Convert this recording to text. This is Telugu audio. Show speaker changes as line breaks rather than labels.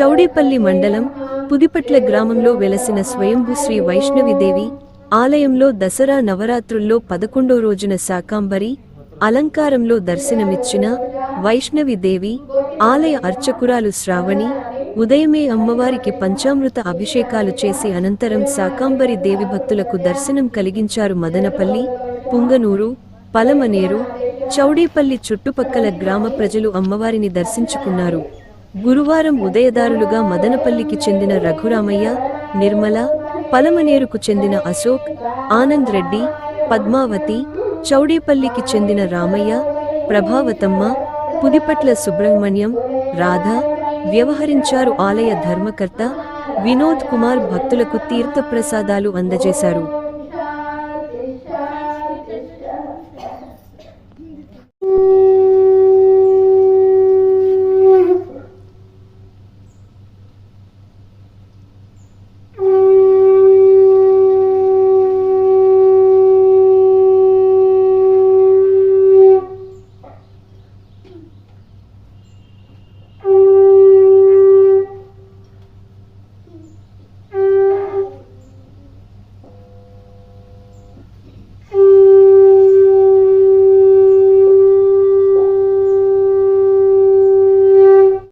చౌడేపల్లి మండలం పుదిపట్ల గ్రామంలో వెలసిన స్వయంభూ శ్రీ వైష్ణవిదేవి ఆలయంలో దసరా నవరాత్రుల్లో పదకొండో రోజున శాకాంబరి అలంకారంలో దర్శనమిచ్చిన వైష్ణవిదేవి ఆలయ అర్చకురాలు శ్రావణి ఉదయమే అమ్మవారికి పంచామృత అభిషేకాలు చేసి అనంతరం శాకాంబరి దేవి భక్తులకు దర్శనం కలిగించారు మదనపల్లి పుంగనూరు పలమనేరు చౌడేపల్లి చుట్టుపక్కల గ్రామ ప్రజలు అమ్మవారిని దర్శించుకున్నారు. గురువారం ఉదయదారులుగా మదనపల్లికి చెందిన రఘురామయ్య నిర్మల పలమనేరుకు చెందిన అశోక్ ఆనంద్ రెడ్డి పద్మావతి చౌడేపల్లికి చెందిన రామయ్య ప్రభావతమ్మ పుదిపట్ల సుబ్రహ్మణ్యం రాధ వ్యవహరించారు ఆలయ ధర్మకర్త వినోద్ కుమార్ భక్తులకు తీర్థప్రసాదాలు అందజేశారు.